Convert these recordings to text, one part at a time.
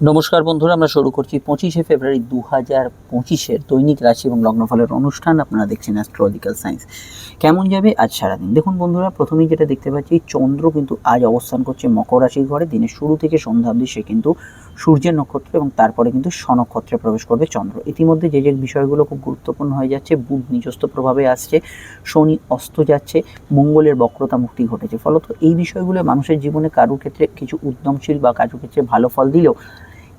নমস্কার বন্ধুরা, আমরা শুরু করছি পঁচিশে ফেব্রুয়ারি দু হাজার পঁচিশের দৈনিক রাশি এবং লগ্নফলের অনুষ্ঠান। আপনারা দেখছেন অ্যাস্ট্রোলজিক্যাল সায়েন্স কেমন যাবে? আজ সারাদিন। দেখুন বন্ধুরা, প্রথমেই যেটা দেখতে পাচ্ছি, চন্দ্র কিন্তু আজ অবস্থান করছে মকর রাশির ঘরে। দিনের শুরু থেকে সন্ধ্যা অবধি সে কিন্তু সূর্যের নক্ষত্র এবং তারপরে কিন্তু স্বনক্ষত্রে প্রবেশ করবে চন্দ্র। ইতিমধ্যে যে যে বিষয়গুলো খুব গুরুত্বপূর্ণ হয়ে যাচ্ছে, বুধ নিজস্ব প্রভাবে আসছে, শনি অস্ত যাচ্ছে, মঙ্গলের বক্রতা মুক্তি ঘটেছে। ফলত এই বিষয়গুলো মানুষের জীবনে কারোর ক্ষেত্রে কিছু উদ্যমশীল বা কারোর ক্ষেত্রে ভালো ফল দিলেও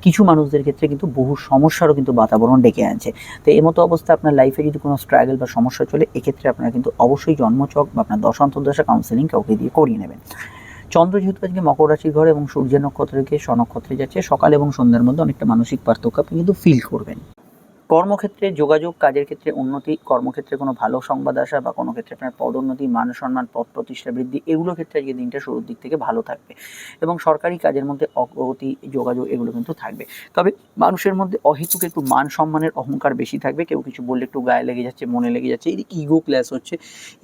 কিছু মানুষদের ক্ষেত্রে কিন্তু বহু সমস্যারও কিন্তু বাতাবরণ ডেকে আনছে। তো এই মতো অবস্থা আপনার লাইফে যদি কোনো স্ট্রাগল বা সমস্যা চলে, এক্ষেত্রে আপনারা কিন্তু অবশ্যই জন্মচক বা আপনার দশান্তর্দশা কাউন্সেলিং কাউকে দিয়ে করিয়ে নেবেন। চন্দ্র যেহেতু আজকে মকর রাশির ঘরে এবং সূর্য নক্ষত্রকে স্বনক্ষত্রে যাচ্ছে, সকাল এবং সন্ধ্যার মধ্যে অনেকটা মানসিক পার্থক্য আপনি কিন্তু ফিল করবেন। কর্মক্ষেত্রে, যোগাযোগ, কাজের ক্ষেত্রে উন্নতি, কর্মক্ষেত্রে কোনো ভালো সংবাদ আসা বা কোনো ক্ষেত্রে আপনার পদোন্নতি মান সম্মান পদ প্রতিষ্ঠা বৃদ্ধি এগুলোর ক্ষেত্রে আজকে দিনটা শুরুর দিক থেকে ভালো থাকবে। এবং সরকারি কাজের মধ্যে অগ্রগতি, যোগাযোগ এগুলো কিন্তু থাকবে। তবে মানুষের মধ্যে অহেতুক একটু মান সম্মানের অহংকার বেশি থাকবে। কেউ কিছু বললে একটু গায়ে লেগে যাচ্ছে, মনে লেগে যাচ্ছে, এই ইগো ক্লাস হচ্ছে,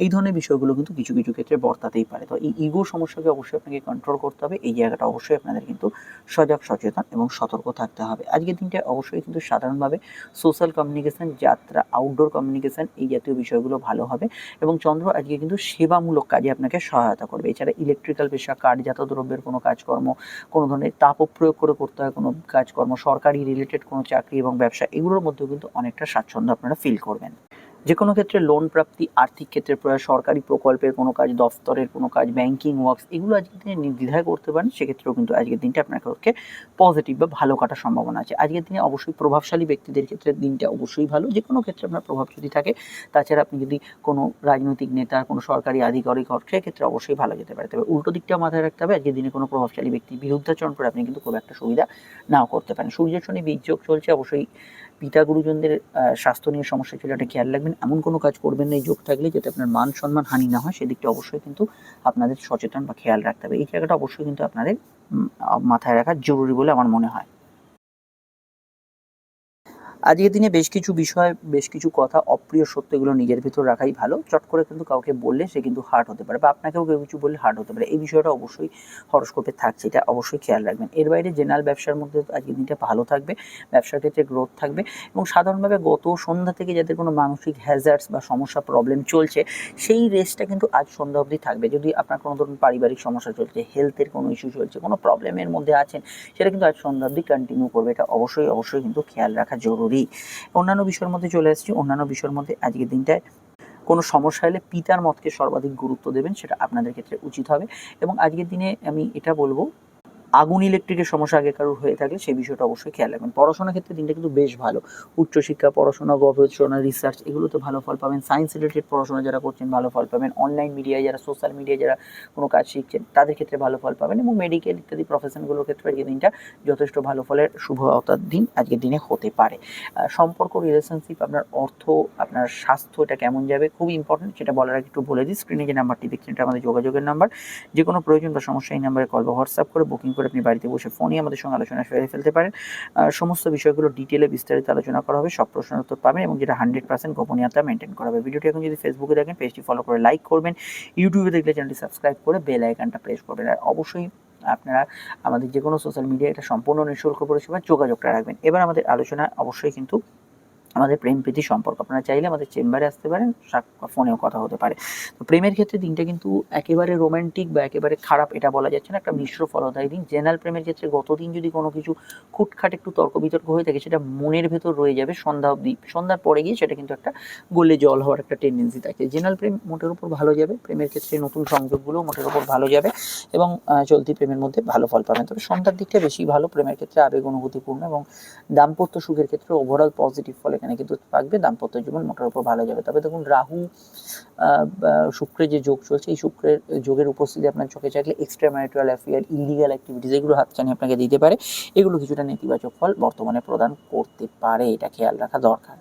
এই ধরনের বিষয়গুলো কিন্তু কিছু কিছু ক্ষেত্রে বর্তাতেই পারে। তো এই ইগো সমস্যাকে অবশ্যই আপনাকে কন্ট্রোল করতে হবে। এই জায়গাটা অবশ্যই আপনাদের কিন্তু সজাগ, সচেতন এবং সতর্ক থাকতে হবে। আজকের দিনটা অবশ্যই কিন্তু সাধারণভাবে সোশ্যাল কমিউনিকেশন, যাত্রা আউটডোর কমিউনিকেশান এই জাতীয় বিষয়গুলো ভালো হবে এবং চন্দ্র আজকে কিন্তু সেবামূলক কাজে আপনাকে সহায়তা করবে। এছাড়া ইলেকট্রিক্যাল পেশা, কাঠজাত দ্রব্যের কোনো কাজকর্ম, কোনো ধরনের তাপ প্রয়োগ করে করতে হয়, কোনো কাজকর্ম, সরকারি রিলেটেড কোনো চাকরি এবং ব্যবসা, এগুলোর মধ্যেও কিন্তু অনেকটা স্বাচ্ছন্দ্য আপনারা ফিল করবেন। যে কোনো ক্ষেত্রে লোন প্রাপ্তি, আর্থিক ক্ষেত্রে প্রয়াস, সরকারি প্রকল্পের কোনো কাজ, দফতরের কোনো কাজ ব্যাংকিং ওয়ার্কস এগুলো আজকের দিনে নির্দ্বিধায় করতে পারেন। সেক্ষেত্রেও কিন্তু আজকের দিনটা আপনার পক্ষে পজিটিভ বা ভালো কাটার সম্ভাবনা আছে। আজকের দিনে অবশ্যই প্রভাবশালী ব্যক্তিদের ক্ষেত্রে দিনটা অবশ্যই ভালো। যে কোনো ক্ষেত্রে আপনার প্রভাব যদি থাকে, তাছাড়া আপনি যদি কোনো রাজনৈতিক নেতা, কোনো সরকারি আধিকারিক হন, সেক্ষেত্রে অবশ্যই ভালো যেতে পারে। তবে উল্টো দিকটা মাথায় রাখতে হবে, আজকের দিনে কোনো প্রভাবশালী ব্যক্তির বিরুদ্ধাচরণ করে আপনি কিন্তু খুব একটা সুবিধা নাও করতে পারেন। সূর্য, শনি বীজযোগ চলছে, অবশ্যই পিতা গুরুজনদের স্বাস্থ্য নিয়ে সমস্যা ছিল এটা খেয়াল রাখবেন। এমন কোনো কাজ করবেন না, এই যোগ থাকলে যাতে আপনার মান সম্মান হানি না হয়, সেদিকটা অবশ্যই কিন্তু আপনাদের সচেতন বা খেয়াল রাখতে হবে। এই জায়গাটা অবশ্যই কিন্তু আপনাদের মাথায় রাখা জরুরি বলে আমার মনে হয়। আজকের দিনে বেশ কিছু বিষয়, বেশ কিছু কথা, অপ্রিয় সত্য এগুলো নিজের ভিতর রাখাই ভালো। চট করে কিন্তু কাউকে বললে সে কিন্তু হার্ট হতে পারে বা আপনাকেও কেউ কিছু বললে হার্ট হতে পারে। এই বিষয়টা অবশ্যই হরস্কোপে থাকছে, এটা অবশ্যই খেয়াল রাখবেন। এর বাইরে জেনারেল ব্যবসার মধ্যে আজকের দিনটা ভালো থাকবে, ব্যবসার ক্ষেত্রে গ্রোথ থাকবে এবং সাধারণভাবে গত সন্ধ্যা থেকে যাদের কোনো মানসিক হ্যাজার্ডস বা সমস্যা প্রবলেম চলছে, সেই রেসটা কিন্তু আজ সন্ধ্যা অবধি থাকবে। যদি আপনার কোনো ধরুন পারিবারিক সমস্যা চলছে হেলথের কোনো ইস্যু চলছে, কোনো প্রবলেমের মধ্যে আছেন, সেটা কিন্তু আজ সন্ধ্যা অবধি কন্টিনিউ করবে। এটা অবশ্যই অবশ্যই কিন্তু খেয়াল রাখা জরুরি। অন্যান্য বিষয়ের মধ্যে চলে আসছি, অন্যান্য বিষয়ের মধ্যে আজকের দিনটায় কোনো সমস্যা হলে পিতার মতকে সর্বাধিক গুরুত্ব দেবেন, সেটা আপনাদের ক্ষেত্রে উচিত হবে। এবং আজকের দিনে আমি এটা বলব আগুন ইলেকট্রিকের সমস্যা আগে কারোর হয়ে থাকলে সেই বিষয়টা অবশ্যই খেয়াল রাখবেন। পড়াশোনার ক্ষেত্রে দিনটা কিন্তু বেশ ভালো। উচ্চশিক্ষা, পড়াশোনা, গবেষণা রিসার্চ এগুলোতে ভালো ফল পাবেন। সায়েন্স রিলেটেড পড়াশোনা যারা করছেন ভালো ফল পাবেন। অনলাইন মিডিয়ায় যারা সোশ্যাল মিডিয়ায় যারা কোনো কাজ শিখছেন, তাদের ক্ষেত্রে ভালো ফল পাবেন এবং মেডিকেল ইত্যাদি প্রফেশনগুলোর ক্ষেত্রে আজকের দিনটা যথেষ্ট ভালো ফলের শুভ অবতার দিন আজকের দিনে হতে পারে। সম্পর্ক রিলেশনশিপ আপনার অর্থ, আপনার স্বাস্থ্য, এটা কেমন যাবে খুব ইম্পর্টেন্ট সেটা বলার আগে একটু বলে দিই। স্ক্রিনে যে নাম্বারটি দেখছেন, এটা আমাদের যোগাযোগের নাম্বার যে কোনো প্রয়োজন বা সমস্যা, এই নাম্বারে কল বা হোয়াটসঅ্যাপ করে বুকিং করে আপনি বাড়িতে বসে ফোনই আমাদের সঙ্গে আলোচনা সেরে ফেলতে পারেন। সমস্ত বিষয়গুলো ডিটেলে বিস্তারিত আলোচনা করা হবে, সব প্রশ্নের উত্তর পাবেন এবং যেটা হান্ড্রেড পার্সেন্ট গোপনীয়তা মেনটেন করা হবে। ভিডিওটি এখন যদি ফেসবুকে দেখেন পেজটি ফলো করে লাইক করবেন। ইউটিউবে দেখলে চ্যানেলটি সাবস্ক্রাইব করে বেল আইকনটা প্রেস করবেন। আর অবশ্যই আপনারা আমাদের যে কোনো সোশ্যাল মিডিয়া এটা সম্পূর্ণ নিঃশুল্ক পরিষেবা যোগাযোগটা রাখবেন। এবার আমাদের আলোচনা অবশ্যই কিন্তু আমাদের প্রেম, প্রীতি সম্পর্ক। আপনারা চাইলে আমাদের চেম্বারে আসতে পারেন ফোনেও কথা হতে পারে। তো প্রেমের ক্ষেত্রে দিনটা কিন্তু একেবারে রোমান্টিক বা একেবারে খারাপ, এটা বলা যাচ্ছে না। একটা মিশ্র ফলদায়ী দিন। জেনারেল প্রেমের ক্ষেত্রে গতদিন যদি কোনো কিছু খুটখাট, একটু তর্ক বিতর্ক হয়ে থাকে, সেটা মনের ভেতর রয়ে যাবে সন্ধ্যা অবধি। সন্ধ্যার পরে গিয়ে সেটা কিন্তু একটা গোলে জল হওয়ার একটা টেন্ডেন্সি থাকে। জেনারেল প্রেম মোটের উপর ভালো যাবে। প্রেমের ক্ষেত্রে নতুন সংযোগগুলো মোটের উপর ভালো যাবে এবং চলতি প্রেমের মধ্যে ভালো ফল পাবেন। তবে সন্ধ্যার দিকটা বেশি ভালো। প্রেমের ক্ষেত্রে আবেগ, অনুভূতিপূর্ণ এবং দাম্পত্য সুখের ক্ষেত্রে ওভারঅল পজিটিভ ফল এখানে কিন্তু থাকবে, দাম্পত্য জীবন মোটার উপর ভালো যাবে। তবে দেখুন, রাহু শুক্রের যে যোগ চলছে, এই শুক্রের যোগের উপস্থিতি আপনার চোখে চাইলে extra marital affair illegal activities এগুলো হাতছানি আপনাকে দিতে পারে। এগুলো কিছুটা নেতিবাচক ফল বর্তমানে প্রদান করতে পারে, এটা খেয়াল রাখা দরকার।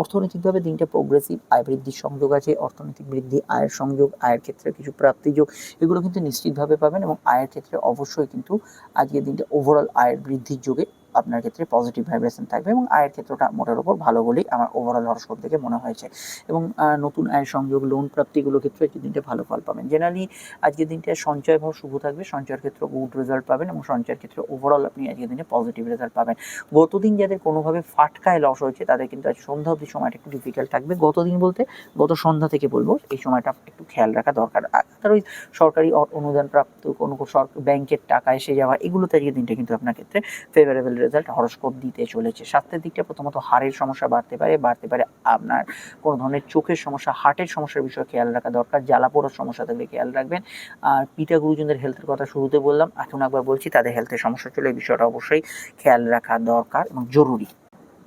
অর্থনৈতিকভাবে দিনটা প্রোগ্রেসিভ আয় বৃদ্ধির সংযোগ আছে, অর্থনৈতিক বৃদ্ধি, আয়ের সংযোগ, আয়ের ক্ষেত্রে কিছু প্রাপ্তি যোগ, এগুলো কিন্তু নিশ্চিতভাবে পাবেন এবং আয়ের ক্ষেত্রে অবশ্যই কিন্তু আজকের দিনটা ওভারঅল আয়ের বৃদ্ধির যোগে আপনার ক্ষেত্রে পজিটিভ ভাইব্রেশন থাকবে এবং আয়ের ক্ষেত্রটা মোটের ওপর ভালো বলেই আমার ওভারঅল হরস্কোপ থেকে মনে হয়েছে। এবং নতুন আয়ের সংযোগ লোন প্রাপ্তিগুলোর ক্ষেত্রে আজকের দিনটা ভালো ফল পাবেন। জেনারেলি আজকের দিনটা সঞ্চয় ভাব শুভ থাকবে, সঞ্চয়ের ক্ষেত্রে গুড রেজাল্ট পাবেন এবং সঞ্চয়ের ক্ষেত্রে ওভারঅল আপনি আজকের দিনে পজিটিভ রেজাল্ট পাবেন। গতদিন যাদের কোনোভাবে ফাটকায় লস হয়েছে, তাদের কিন্তু আজ সন্ধ্যা অবধি সময়টা একটু ডিফিকাল্ট থাকবে। গতদিন বলতে গত সন্ধ্যা থেকে বলব, এই সময়টা একটু খেয়াল রাখা দরকার। আর ওই সরকারি অনুদান প্রাপ্ত কোনো ব্যাংকের টাকা এসে যাওয়া, এগুলোতে আজকের দিনটা কিন্তু আপনার ক্ষেত্রে ফেভারেবল রেজাল্ট হরস্কোপ দিতে চলেছে। স্বাস্থ্যের দিকটা প্রথমত হাড়ের সমস্যা বাড়তে পারে বাড়তে পারে আপনার কোনো ধরনের চোখের সমস্যা, হার্টের সমস্যার বিষয়ে খেয়াল রাখা দরকার, জ্বালা পোড়ার সমস্যা থাকলে খেয়াল রাখবেন। আর পিতা গুরুজনদের হেলথের কথা শুরুতে বললাম, এখন একবার বলছি তাদের হেলথের সমস্যা চলে, এই বিষয়টা অবশ্যই খেয়াল রাখা দরকার এবং জরুরি।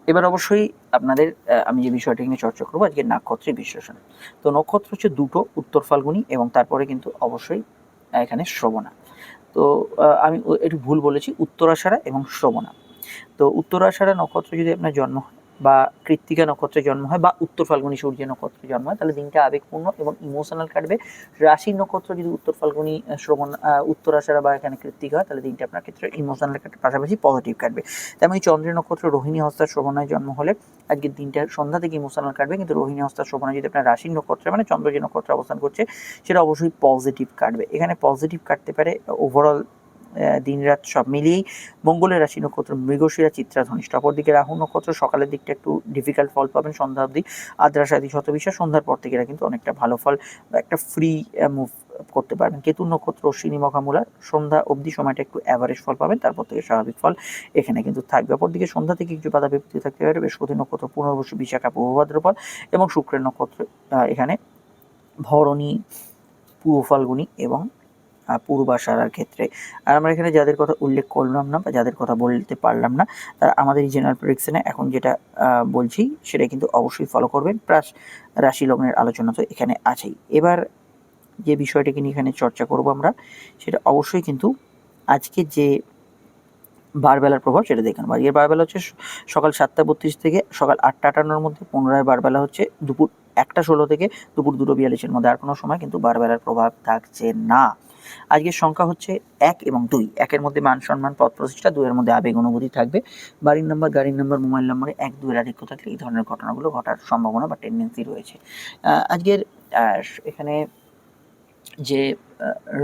এবার অবশ্যই আপনাদের আমি যে বিষয়টি নিয়ে চর্চা করব, আজকে নক্ষত্রের বিশ্লেষণ। তো নক্ষত্র হচ্ছে দুটো, উত্তর ফাল্গুনি এবং তারপরে কিন্তু অবশ্যই এখানে শ্রবণা। তো আমি একটু ভুল বলেছি, উত্তরাষাঢ়া এবং শ্রবণা। তো উত্তরাষাঢ়া নক্ষত্র যদি আপনার জন্ম হয় বা কৃত্তিকা নক্ষত্রে জন্ম হয় বা উত্তর ফাল্গুনি সূর্য নক্ষত্রে জন্ম হয় তাহলে দিনটা আবেগপূর্ণ এবং ইমোশনাল কাটবে। রাশির নক্ষত্র যদি উত্তর ফাল্গুনি শ্রবণ আহ, উত্তরাষাঢ়া বা এখানে কৃত্তিকা হয় তাহলে দিনটা আপনার ক্ষেত্রে ইমোশনাল কাটবে পাশাপাশি পজিটিভ কাটবে। তেমনি চন্দ্রের নক্ষত্র রোহিণী হস্তা শ্রবণায় জন্ম হলে আজকের দিনটা সন্ধ্যা থেকে ইমোশনাল কাটবে কিন্তু রোহিণী হস্তা শ্রবণায় যদি আপনার রাশির নক্ষত্রে মানে চন্দ্র যে নক্ষত্রে অবস্থান করছে সেটা অবশ্যই পজিটিভ কাটবে। এখানে পজিটিভ কাটতে পারে ওভারঅল দিন রাত সব মিলিয়েই মঙ্গলের রাশি নক্ষত্র, মৃগশিরা, চিত্রা, ধনিষ্ঠ। অপরদিকে রাহু নক্ষত্র, সকালের দিকটা একটু ডিফিকাল্ট ফল পাবেন, সন্ধ্যা অবধি। আদ্রাসাদি শতবিশ্বাস, সন্ধ্যার পর থেকে এরা কিন্তু অনেকটা ভালো ফল বা একটা ফ্রি মুভ করতে পারবেন। কেতু নক্ষত্র অশ্বিনী মখামূলা সন্ধ্যা অবধি সময়টা একটু অ্যাভারেজ ফল পাবেন, তারপর থেকে স্বাভাবিক ফল এখানে কিন্তু থাকবে। অপরদিকে সন্ধ্যা থেকে কিছু বাধা বিপত্তি থাকতে পারে, বৃহস্পতি নক্ষত্র, পুনর্বসু বিশাখা পূর্বভাদ্রপদ এবং শুক্রের নক্ষত্র এখানে ভরণী পূর্ব ফাল্গুনি এবং আহ, পূর্বাষাঢ়ার ক্ষেত্রে। আর আমরা এখানে যাদের কথা উল্লেখ করলাম না বা যাদের কথা বলতে পারলাম না তারা আমাদের এই জেনারেল প্রেডিকশনে এখন যেটা বলছি সেটা কিন্তু অবশ্যই ফলো করবেন। প্লাস রাশি লগ্নের আলোচনা তো এখানে আছেই। এবার যে বিষয়টাকে নিয়ে এখানে চর্চা করব আমরা সেটা অবশ্যই কিন্তু আজকে যে বারবেলার প্রভাব সেটা দেখে নেব। আজকের বারবেলা হচ্ছে সকাল সাতটা বত্রিশ থেকে সকাল আটটা আটান্নর মধ্যে পুনরায় বারবেলা হচ্ছে দুপুর একটা ষোলো থেকে দুপুর দুটো বিয়াল্লিশের মধ্যে। আর কোনো সময় কিন্তু বারবেলার প্রভাব থাকছে না। আজকের সংখ্যা হচ্ছে এক এবং দুই। একের মধ্যে মান, সম্মান পথ প্রতিষ্ঠা, দুইয়ের মধ্যে আবেগ, অনুভূতি থাকবে। বাড়ির নাম্বার গাড়ির নাম্বার মোবাইল নম্বরে এক, দুইয়ের আধিক্য থাকলে এই ধরনের ঘটনাগুলো ঘটার সম্ভাবনা বা টেন্ডেন্সি রয়েছে। আজকের এখানে যে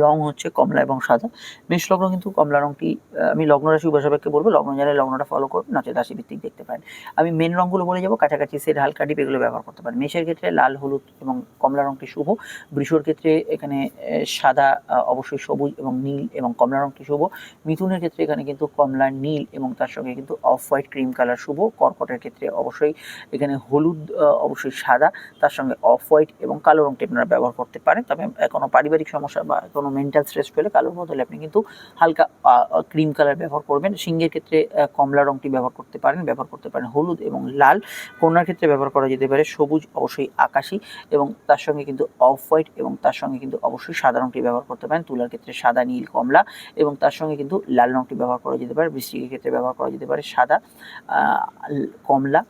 রং হচ্ছে কমলা এবং সাদা। মেষ লগ্ন কিন্তু কমলা রংটি আমি লগ্ন রাশি উপাসবাক্যে বলব, লগ্ন জানে লগ্নটা ফলো করুন রাশি ভিত্তিক দেখতে পারেন। আমি মেন রঙগুলো বলে যাব, কাছাকাছি সেট হালকা ডিপ এগুলো ব্যবহার করতে পারেন। মেষের ক্ষেত্রে লাল, হলুদ এবং কমলা রংটি শুভ। বৃষর ক্ষেত্রে এখানে সাদা অবশ্যই সবুজ এবং নীল এবং কমলা রংটি শুভ। মিথুনের ক্ষেত্রে এখানে কিন্তু কমলা নীল এবং তার সঙ্গে কিন্তু অফ হোয়াইট ক্রিম কালার শুভ। কর্কটের ক্ষেত্রে অবশ্যই এখানে হলুদ অবশ্যই সাদা, তার সঙ্গে অফ হোয়াইট এবং কালো রংটি আপনারা ব্যবহার করতে পারেন। তবে কোনো পারিবারিক সমস্যা বা কোনো মেন্টাল স্ট্রেস পেলে কালোর বদলে আপনি কিন্তু হালকা ক্রিম কালার ব্যবহার করবেন। সিংহের ক্ষেত্রে কমলা রংটি ব্যবহার করতে পারেন, ব্যবহার করতে পারেন হলুদ এবং লাল। কন্যার ক্ষেত্রে ব্যবহার করা যেতে পারে সবুজ, অবশ্যই আকাশি এবং তার সঙ্গে কিন্তু অফ হোয়াইট এবং তার সঙ্গে কিন্তু অবশ্যই সাদা রংটি ব্যবহার করতে পারেন। তুলার ক্ষেত্রে সাদা, নীল, কমলা এবং তার সঙ্গে কিন্তু লাল রংটি ব্যবহার করা যেতে পারে। বৃষ্টিকের ক্ষেত্রে ব্যবহার করা যেতে পারে সাদা কমলা।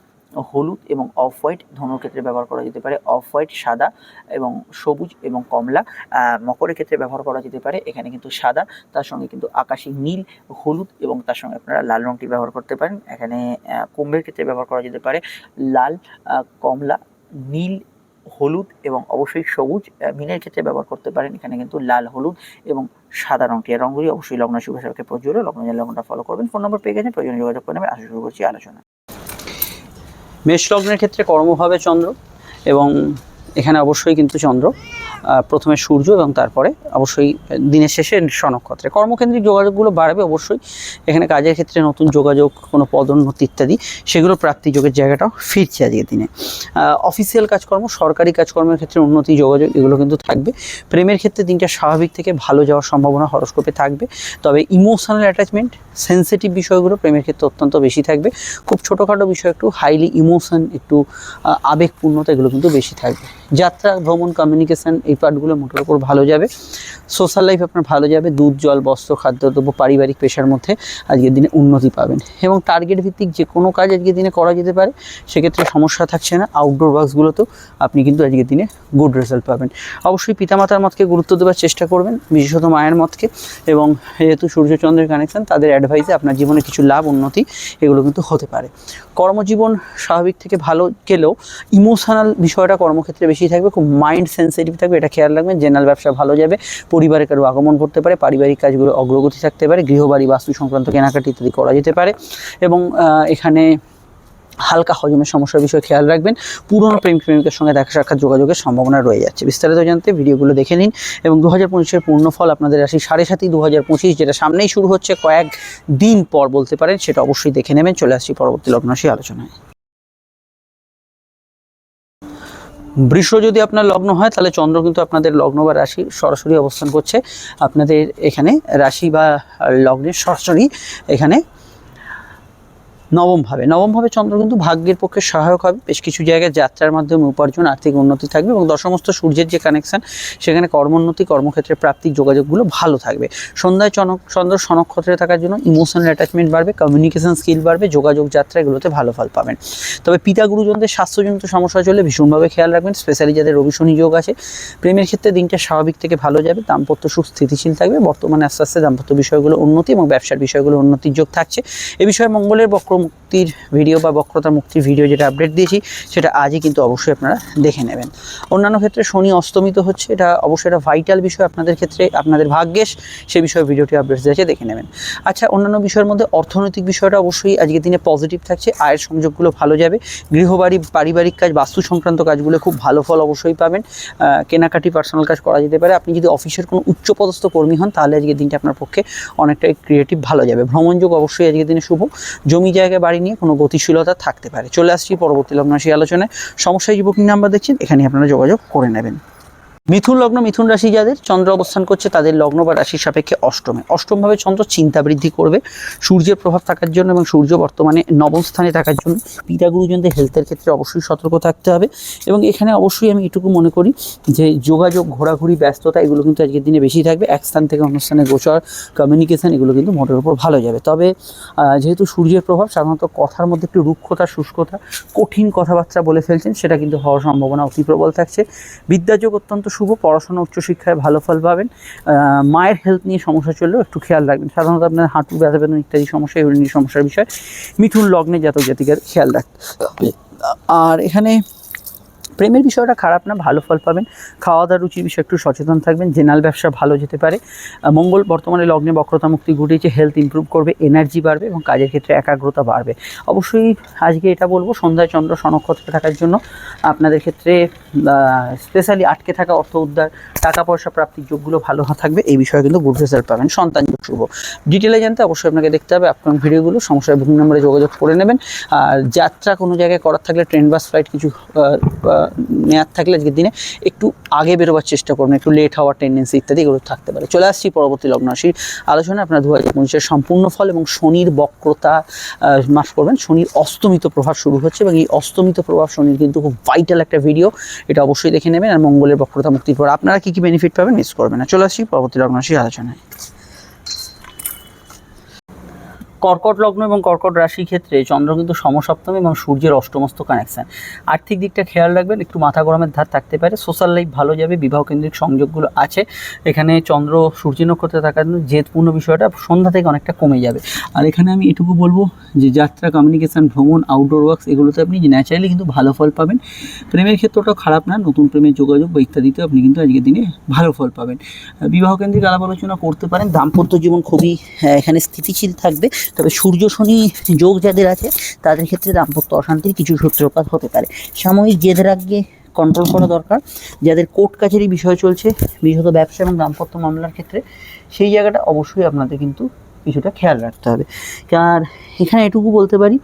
হলুদ এবং অফ হোয়াইট ধনুর ক্ষেত্রে ব্যবহার করা যেতে পারে। অফ হোয়াইট সাদা এবং সবুজ এবং কমলা মকরের ক্ষেত্রে ব্যবহার করা যেতে পারে। এখানে কিন্তু সাদা, তার সঙ্গে কিন্তু আকাশি নীল, হলুদ এবং তার সঙ্গে আপনারা লাল রঙটি ব্যবহার করতে পারেন। এখানে কুম্ভের ক্ষেত্রে ব্যবহার করা যেতে পারে লাল কমলা, নীল, হলুদ এবং অবশ্যই সবুজ মিনের ক্ষেত্রে ব্যবহার করতে পারেন। এখানে কিন্তু লাল, হলুদ এবং সাদা এই রঙগুলি অবশ্যই লগ্ন শুভেচ্ছাকে প্রচুর লগ্ন জানলে লগ্নটা ফলো করবেন। ফোন নম্বর পেয়ে গেছেন। প্রয়োজনে যোগাযোগ করে নেবেন। আসা শুরু করছি আলোচনা। মেষ লগ্নের ক্ষেত্রে কর্মভাবে চন্দ্র এবং এখানে অবশ্যই কিন্তু চন্দ্র। প্রথমে সূর্য এবং তারপরে অবশ্যই দিনের শেষে স্বনক্ষত্রে কর্মকেন্দ্রিক যোগাযোগগুলো বাড়বে অবশ্যই। এখানে কাজের ক্ষেত্রে নতুন যোগাযোগ, কোনো পদোন্নতি ইত্যাদি, সেগুলো প্রাপ্তি যোগের জায়গাটাও ফিরছে আজকের দিনে। অফিসিয়াল কাজকর্ম, সরকারি কাজকর্মের ক্ষেত্রে উন্নতি, যোগাযোগ, এগুলো কিন্তু থাকবে। প্রেমের ক্ষেত্রে দিনটা স্বাভাবিক থেকে ভালো যাওয়ার সম্ভাবনা হরস্কোপে থাকবে। তবে ইমোশনাল অ্যাটাচমেন্ট সেন্সিটিভ বিষয়গুলো প্রেমের ক্ষেত্রে অত্যন্ত বেশি থাকবে। খুব ছোটোখাটো বিষয় একটু হাইলি ইমোশন একটু আবেগপূর্ণতা এগুলো কিন্তু বেশি থাকবে। যাত্রা, ভ্রমণ কমিউনিকেশন এই পার্টগুলো মোটের উপর ভালো যাবে। সোশ্যাল লাইফ আপনার ভালো যাবে, দুধ, জল, বস্ত্র, খাদ্যদ্রব্য, পারিবারিক পেশার মধ্যে আজকের দিনে উন্নতি পাবেন। এবং টার্গেট ভিত্তিক যে কোনো কাজ আজকের দিনে করা যেতে পারে, সেক্ষেত্রে সমস্যা থাকছে না। আউটডোর ওয়ার্কসগুলোতেও আপনি কিন্তু আজকের দিনে গুড রেজাল্ট পাবেন। অবশ্যই পিতামাতার মতকে গুরুত্ব দেওয়ার চেষ্টা করবেন, বিশেষত মায়ের মতকে। এবং যেহেতু সূর্যচন্দ্রের কানেকশান তাদের অ্যাডভাইসে আপনার জীবনে কিছু লাভ, উন্নতি এগুলো কিন্তু হতে পারে। কর্মজীবন স্বাভাবিক থেকে ভালো গেলেও ইমোশনাল বিষয়টা কর্মক্ষেত্রে বেশি থাকবে, খুব মাইন্ড সেন্সিটিভ থাকবে এটা খেয়াল রাখবেন, জেনারেল ব্যবসা ভালো যাবে পরিবারে কারও আগমন করতে পারে, পারিবারিক কাজগুলো অগ্রগতি থাকতে পারে, গৃহবাড়ি, বাস্তু সংক্রান্ত কেনাকাটি ইত্যাদি করা যেতে পারে। এবং এখানে হালকা হজমের সমস্যার বিষয়ে খেয়াল রাখবেন, পুরনো প্রেমিক প্রেমিকের সঙ্গে দেখা সাক্ষাৎ যোগাযোগের সম্ভাবনা রয়ে যাচ্ছে। বিস্তারিত জানতে ভিডিওগুলো দেখে নিন। এবং দু হাজার পঁচিশের পূর্ণফল আপনাদের রাশি সাড়ে সাতই দু হাজার পঁচিশ, যেটা সামনেই শুরু হচ্ছে, কয়েক দিন পর বলতে পারেন, সেটা অবশ্যই দেখে নেবেন। চলে আসছি পরবর্তী লগ্নরাশি আলোচনায়। বৃষ যদি আপনার লগ্ন হয়, তাহলে চন্দ্র কিন্তু আপনাদের লগ্ন বা রাশি সরাসরি অবস্থান করছে। আপনাদের এখানে রাশি বা লগ্নের সরাসরি এখানে নবমভাবে। নবমভাবে চন্দ্র কিন্তু ভাগ্যের পক্ষে সহায়ক হবে। বেশ কিছু জায়গায় যাত্রার মাধ্যমে উপার্জন, আর্থিক উন্নতি থাকবে এবং দশমস্ত সূর্যের যে কানেকশন সেখানে কর্মোন্নতি, কর্মক্ষেত্রে প্রাপ্তির যোগাযোগগুলো ভালো থাকবে। সন্ধ্যায় চনক, চন্দ্র সনক্ষত্রে থাকার জন্য ইমোশনাল অ্যাটাচমেন্ট বাড়বে কমিউনিকেশন স্কিল বাড়বে, যোগাযোগ যাত্রা এগুলোতে ভালো ফল পাবেন। তবে পিতা গুরুজনদের স্বাস্থ্যজনিত সমস্যা চলে ভীষণভাবে খেয়াল রাখবেন স্পেশালি যাদের রবি শনি যোগ আছে। প্রেমের ক্ষেত্রে দিনটা স্বাভাবিক থেকে ভালো যাবে, দাম্পত্য সুখ স্থিতিশীল থাকবে, বর্তমানে আস্তে আস্তে দাম্পত্য বিষয়গুলো উন্নতি এবং ব্যবসার বিষয়গুলো উন্নতির যোগ থাকছে। এ বিষয়ে মঙ্গলের বক্র মুক্তির ভিডিও বা বক্রতা মুক্তির ভিডিও যেটা আপডেট দিয়েছি, সেটা আজই কিন্তু অবশ্যই আপনারা দেখে নেবেন। অন্যান্য ক্ষেত্রে শনি অস্তমিত হচ্ছে, এটা অবশ্যই একটা ভাইটাল বিষয় আপনাদের ক্ষেত্রে, আপনাদের ভাগ্যেশ সে বিষয়ে ভিডিওটি আপডেট দিয়েছে দেখে নেবেন। আচ্ছা অন্যান্য বিষয়ের মধ্যে অর্থনৈতিক বিষয়টা অবশ্যই আজকের দিনে পজিটিভ থাকছে, আয়ের সংযোগগুলো ভালো যাবে, গৃহবাড়ি, পারিবারিক কাজ, বাস্তু সংক্রান্ত কাজগুলো খুব ভালো ফল অবশ্যই পাবেন। কেনাকাটি পার্সোনাল কাজ করা যেতে পারে। আপনি যদি অফিসের কোনো উচ্চপদস্থ কর্মী হন, তাহলে আজকের দিনটা আপনার পক্ষে অনেকটাই ক্রিয়েটিভ ভালো যাবে। ভ্রমণযোগ অবশ্যই আজকের দিনে শুভ। জমি জায়গায় বাড়ি নিয়ে কোনো গতিশীলতা থাকতে পারে। চলে আসছি পরবর্তী লগ্নাশী আলোচনায়। সমস্যা বুকিং নাম্বার দেখছেন এখানে আপনারা যোগাযোগ করে নেবেন। মিথুন লগ্ন মিথুন রাশি যাদের, চন্দ্র অবস্থান করছে তাদের লগ্ন বা রাশির সাপেক্ষে অষ্টমে। অষ্টমভাবে চন্দ্র চিন্তা বৃদ্ধি করবে সূর্যের প্রভাব থাকার জন্য এবং সূর্য বর্তমানে নবম স্থানে থাকার জন্য। পিতা গুরুজনদের হেলথের ক্ষেত্রে অবশ্যই সতর্ক থাকতে হবে এবং এখানে অবশ্যই আমি এটুকু মনে করি যে যোগাযোগ, ঘোরাঘুরি, ব্যস্ততা এগুলো কিন্তু আজকের দিনে বেশি থাকবে। এক স্থান থেকে অন্য স্থানে গোচর কমিউনিকেশান এগুলো কিন্তু মোটের উপর ভালো যাবে। তবে যেহেতু সূর্যের প্রভাব, সাধারণত কথার মধ্যে একটু রুক্ষতা, শুষ্কতা, কঠিন কথাবার্তা বলে ফেলছেন, সেটা কিন্তু হওয়ার সম্ভাবনা অতি প্রবল থাকছে। বিদ্যাযোগ অত্যন্ত শুভ, পড়াশোনা, উচ্চশিক্ষায় ভালো ফল পাবেন। মায়ের হেলথ নিয়ে সমস্যা চললেও একটু খেয়াল রাখবেন। সাধারণত আপনার হাঁটু ব্যথা বেদন ইত্যাদি সমস্যা নিয়ে সমস্যার বিষয়। মিথুন লগ্নে জাতক জাতিকার খেয়াল রাখতে আর এখানে প্রেমের বিষয়টা খারাপ না, ভালো ফল পাবেন। খাওয়া দাওয়ার রুচির বিষয়ে একটু সচেতন থাকবেন। জেনারেল ব্যবসা ভালো যেতে পারে। মঙ্গল বর্তমানে লগ্নে বক্রতা মুক্তি ঘটিয়েছে হেলথ ইমপ্রুভ করবে এনার্জি বাড়বে এবং কাজের ক্ষেত্রে একাগ্রতা বাড়বে। অবশ্যই আজকে এটা বলব, সন্ধ্যায় চন্দ্র সনক্ষত্রে থাকার জন্য। আপনাদের ক্ষেত্রে স্পেশালি আটকে থাকা অর্থ উদ্ধার, টাকা পয়সা প্রাপ্তির যোগগুলো ভালো থাকবে, এই বিষয়ে কিন্তু গুড রেজাল্ট পাবেন। সন্তান যোগ শুভ। ডিটেলে জানতে অবশ্যই আপনাকে দেখতে হবে আপনার ভিডিওগুলো সমস্যার বুকিং নম্বরে যোগাযোগ করে নেবেন। আর যাত্রা কোনো জায়গায় করার থাকলে ট্রেন বাস ফ্লাইট কিছু নেওয়ার থাকলে আজকের দিনে একটু আগে বেরোবার চেষ্টা করবেন একটু লেট হওয়ার টেন্ডেন্সি ইত্যাদি এগুলো থাকতে পারে। চলে আসছি পরবর্তী লগ্ন রাশির আলোচনা আপনার দু হাজার পঁচিশের সম্পূর্ণ ফল এবং শনির বক্রতা মাফ করবেন। শনির অস্তমিত প্রভাব শুরু হচ্ছে এবং এই অস্তমিত প্রভাব শনির কিন্তু খুব ভাইটাল একটা ভিডিও এটা অবশ্যই দেখে নেবেন আর মঙ্গলের বক্রতা মুক্তির পর আপনারা কী কী বেনিফিট পাবেন মিস করবেন না। চলে আসি পরবর্তী লগ্ন আসি আলোচনায়। কর্কট লগ্ন এবং কর্কট রাশির ক্ষেত্রে চন্দ্র কিন্তু সমসপ্তম এবং সূর্যের অষ্টমস্ত কানেকশান আর্থিক দিকটা খেয়াল রাখবেন, একটু মাথা গরমের ধার থাকতে পারে। সোশ্যাল লাইফ ভালো যাবে বিবাহ কেন্দ্রিক সংযোগগুলো আছে। এখানে চন্দ্র সূর্য নক্ষত্রে থাকার জন্য জেদপূর্ণ বিষয়টা সন্ধ্যা থেকে অনেকটা কমে যাবে। আর এখানে আমি এটুকু বলব যে যাত্রা কমিউনিকেশন ভ্রমণ আউটডোর ওয়ার্কস এগুলোতে আপনি ন্যাচারালি কিন্তু ভালো ফল পাবেন। প্রেমের ক্ষেত্রটাও খারাপ না, নতুন প্রেমের যোগাযোগ বা ইত্যাদিতে আপনি কিন্তু আজকের দিনে ভালো ফল পাবেন। বিবাহ কেন্দ্রিক আলাপ আলোচনা করতে পারেন। দাম্পত্য জীবন খুবই এখানে স্থিতিশীল থাকবে। তবে সূর্য, শনি যোগ যাদের আছে, তাদের ক্ষেত্রে দাম্পত্য অশান্তির কিছু সূত্রপাত হতে পারে। সাময়িক জেদের আগে কন্ট্রোল করা দরকার। যাদের কোর্ট কাছারি বিষয় চলছে, বিশেষত ব্যবসা এবং দাম্পত্য মামলার ক্ষেত্রে, সেই জায়গাটা অবশ্যই আপনাদের কিন্তু কিছুটা খেয়াল রাখতে হবে। আর এখানে এটুকু বলতে পারি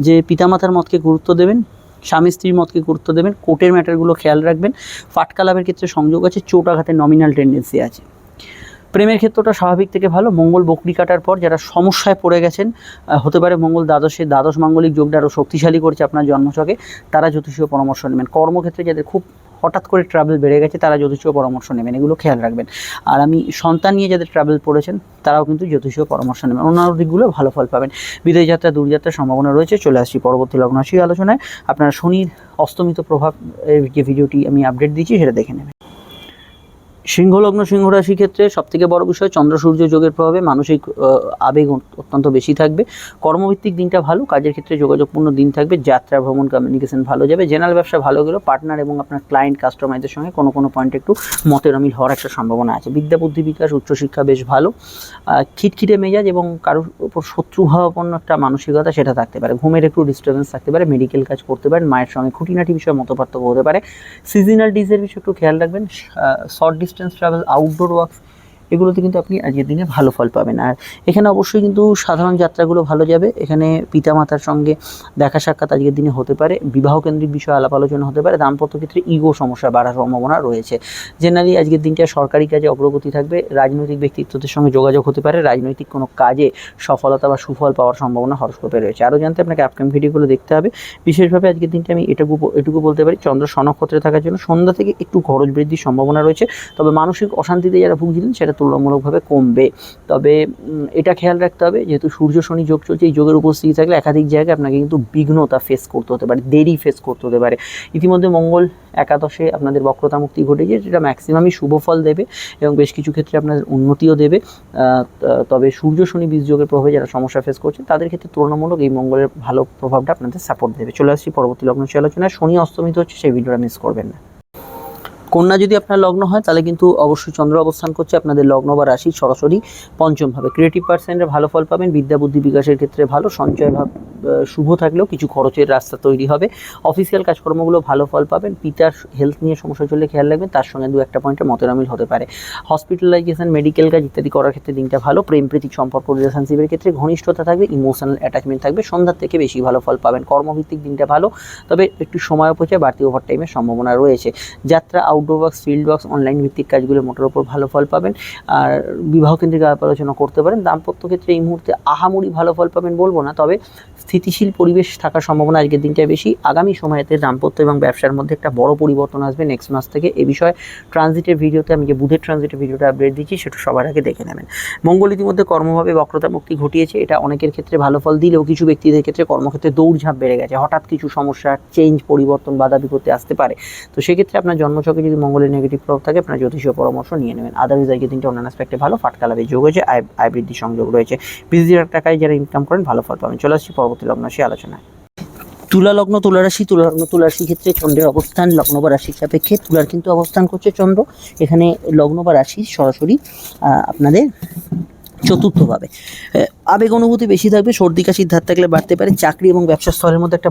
যে, পিতামাতার মতকে গুরুত্ব দেবেন, স্বামী স্ত্রীর মতকে গুরুত্ব দেবেন কোর্টের ম্যাটারগুলো খেয়াল রাখবেন। ফাটকা লাভের ক্ষেত্রে সংযোগ আছে, চোট আঘাতের নমিনাল টেন্ডেন্সি আছে। প্রেমের ক্ষেত্রটা স্বাভাবিক থেকে ভালো। মঙ্গল বকরি কাটার পর যারা সমস্যায় পড়ে গেছেন হতে পারে মঙ্গল দ্বাদশে, দ্বাদশ মাঙ্গলিক যোগটা আরও শক্তিশালী করছে আপনার জন্মছকে, তারা জ্যোতিষীয় পরামর্শ নেবেন। কর্মক্ষেত্রে যাদের খুব হঠাৎ করে ট্রাভেল বেড়ে গেছে, তারা জ্যোতিষীয় পরামর্শ নেবেন। এগুলো খেয়াল রাখবেন। আর আমি সন্তান নিয়ে যাদের ট্রাভেল পড়েছেন, তারাও কিন্তু জ্যোতিষীয় পরামর্শ নেবেন। অন্যান্য দিকগুলো ভালো ফল পাবেন। বিদেশ যাত্রা দূরযাত্রার সম্ভাবনা রয়েছে। চলে আসছি পরবর্তী লগ্ন রাশি আলোচনায়। আপনারা শনির অস্তমিত প্রভাব যে ভিডিওটি আমি আপডেট দিচ্ছি সেটা দেখে নেবেন। সিংহলগ্ন সিংহ রাশির ক্ষেত্রে সবথেকে বড় বিষয় চন্দ্র সূর্য যোগের প্রভাবে মানসিক আবেগ অত্যন্ত বেশি থাকবে। কর্মভিত্তিক দিনটা ভালো, কাজের ক্ষেত্রে যোগাযোগপূর্ণ দিন থাকবে, যাত্রা, ভ্রমণ কমিউনিকেশন ভালো যাবে। জেনারেল ব্যবসা ভালো গেলেও পার্টনার এবং আপনার ক্লায়েন্ট কাস্টমারদের সঙ্গে কোনো কোনো পয়েন্টে একটু মতের অমিল হওয়ার একটা সম্ভাবনা আছে। বিদ্যা, বুদ্ধি বিকাশ উচ্চশিক্ষা বেশ ভালো। খিটখিটে মেজাজ এবং কারোর উপর শত্রুভাবাপন্ন একটা মানসিকতা সেটা থাকতে পারে। ঘুমের একটু ডিস্টারবেন্স থাকতে পারে মেডিকেল কাজ করতে পারেন, মায়ের সঙ্গে খুঁটিনাটি বিষয়ে মতপার্থক্য হতে পারে। সিজনাল ডিজের বিষয়ে একটু খেয়াল রাখবেন। শর্ট ট্রাভেল আউটডোর ওয়ার্কস এগুলোতে কিন্তু আপনি আজকের দিনে ভালো ফল পাবেন। আর এখানে অবশ্যই কিন্তু সাধারণ যাত্রাগুলো ভালো যাবে। এখানে পিতামাতার সঙ্গে দেখা সাক্ষাৎ আজকের দিনে হতে পারে। বিবাহ কেন্দ্রিক বিষয়ে আলাপ আলোচনা হতে পারে। দাম্পত্য ক্ষেত্রে ইগো সমস্যা বাড়ার সম্ভাবনা রয়েছে। জেনারেলি আজকের দিনটা সরকারি কাজে অগ্রগতি থাকবে। রাজনৈতিক ব্যক্তিত্বদের সঙ্গে যোগাযোগ হতে পারে। রাজনৈতিক কোনো কাজে সফলতা বা সুফল পাওয়ার সম্ভাবনা হরস্কোপে রয়েছে। আরও জানতে আপনাকে আপকামিং ভিডিওগুলো দেখতে হবে। বিশেষভাবে আজকের দিনটা আমি এটুকু এটুকু বলতে পারি, চন্দ্র সনক্ষত্রে থাকার জন্য সন্ধ্যা থেকে একটু খরচ বৃদ্ধির সম্ভাবনা রয়েছে। তবে মানসিক অশান্তিতে যারা ভুগছিলেন, সেটা তুলনামূলকভাবে কমবে। তবে এটা খেয়াল রাখতে হবে, যেহেতু সূর্য, শনি, যোগ চলছে, এই যোগের উপস্থিতি থাকলে একাধিক জায়গায় আপনাকে কিন্তু বিঘ্নতা ফেস করতে হতে পারে, দেরি ফেস করতে হতে পারে। ইতিমধ্যে মঙ্গল একাদশে আপনাদের বক্রতা মুক্তি ঘটেছে, যেটা ম্যাক্সিমামই শুভ ফল দেবে এবং বেশ কিছু ক্ষেত্রে আপনাদের উন্নতিও দেবে। তবে সূর্য, শনি, বীজ যোগের প্রভাবে যারা সমস্যা ফেস করছে, তাদের ক্ষেত্রে তুলনামূলক এই মঙ্গলের ভালো প্রভাবটা আপনাদের সাপোর্ট দেবে। চলে আসছি পরবর্তী লগ্ন আলোচনায়। শনি অস্তমিত হচ্ছে, সেই ভিডিওটা মিস করবেন না। কন্যা যদি আপনার লগ্ন হয়, তাহলে কিন্তু অবশ্যই চন্দ্র অবস্থান করছে আপনাদের লগ্ন বা রাশি সরাসরি পঞ্চম ভাবে ক্রিয়েটিভ পার্সেন্টের ভালো ফল পাবেন, বিদ্যা, বুদ্ধি বিকাশের ক্ষেত্রে ভালো, সঞ্চয় ভাব শুভ থাকলেও কিছু খরচের রাস্তা তৈরি হবে। অফিসিয়াল কাজকর্মগুলো ভালো ফল পাবেন, পিতার হেলথ নিয়ে সমস্যা চললে খেয়াল রাখবেন, তার সঙ্গে দু একটা পয়েন্টে মতেরামিল হতে পারে। হসপিটালাইজেশন মেডিকেল কাজ ইত্যাদি করার ক্ষেত্রে দিনটা ভালো, প্রেম প্রীতিক সম্পর্ক রিলেশনশিপের ক্ষেত্রে ঘনিষ্ঠতা থাকবে ইমোশনাল অ্যাটাচমেন্ট থাকবে সন্ধ্যার থেকে বেশি ভালো ফল পাবেন। কর্মভিত্তিক দিনটা ভালো, তবে একটু সময় অপচয়, বাড়তি ওভার টাইমের সম্ভাবনা রয়েছে। যাত্রা outdoor works field works online ভিত্তিক কাজগুলো মোটের ওপর ভালো ফল পাবেন। আর বিবাহ কেন্দ্রিক আলোচনা করতে পারেন। দাম্পত্য ক্ষেত্রে এই মুহূর্তে আহামরি ভালো ফল পাবেন বলব না। তবে স্থিতিশীল পরিবেশ থাকার সম্ভাবনা আজকের দিনটায় বেশি। আগামী সময়েতে দাম্পত্য এবং ব্যবসার মধ্যে একটা বড় পরিবর্তন আসবে নেক্সট মাস থেকে। এ বিষয়ে ট্রানজিটের ভিডিওতে আমি যে বুধের ট্রানজিটের ভিডিওটা আপডেট দিচ্ছি, সেটা সবার আগে দেখে নেবেন। মঙ্গল ইতিমধ্যে কর্মভাবে বক্রতা মুক্তি ঘটিয়েছে। এটা অনেকের ক্ষেত্রে ভালো ফল দিলেও কিছু ব্যক্তিদের ক্ষেত্রে কর্মক্ষেত্রে দৌড়ঝাঁপ বেড়ে গেছে। হঠাৎ কিছু সমস্যা চেঞ্জ পরিবর্তন, বাধা, বিপত্তি আসতে পারে। তো সেক্ষেত্রে আপনার জন্মছকে যদি মঙ্গলের নেগেটিভ প্রভাব থাকে, আপনার জ্যোতিষীয় পরামর্শ নিয়ে নেবেন। আদারওয়াইজ আজকে দিনটা অন্যান্য অ্যাসপেক্টে ভালো। ফাটকালাবে যোগ হয়েছে আয় বৃদ্ধির সংযোগ রয়েছে। বিশ টাকায় যারা ইনকাম করেন, ভালো ফল পাবেন। চলে আসছি পরবর্তী লগ্ন রাশি আলোচনায়। তুলা লগ্ন তুলা রাশি তুলা লগ্ন তুলা রাশির ক্ষেত্রে চন্দ্রের অবস্থান, লগ্ন বা রাশির সাপেক্ষে তুলার কিন্তু অবস্থান করছে চন্দ্র। এখানে লগ্ন বা রাশি সরাসরি আপনাদের চতুর্থভাবে। আবেগ অনুভূতি বেশি থাকবে, সর্দি কাশির ধার থাকলে বাড়তে পারে। চাকরি এবং ব্যবসা স্থলের মধ্যে একটা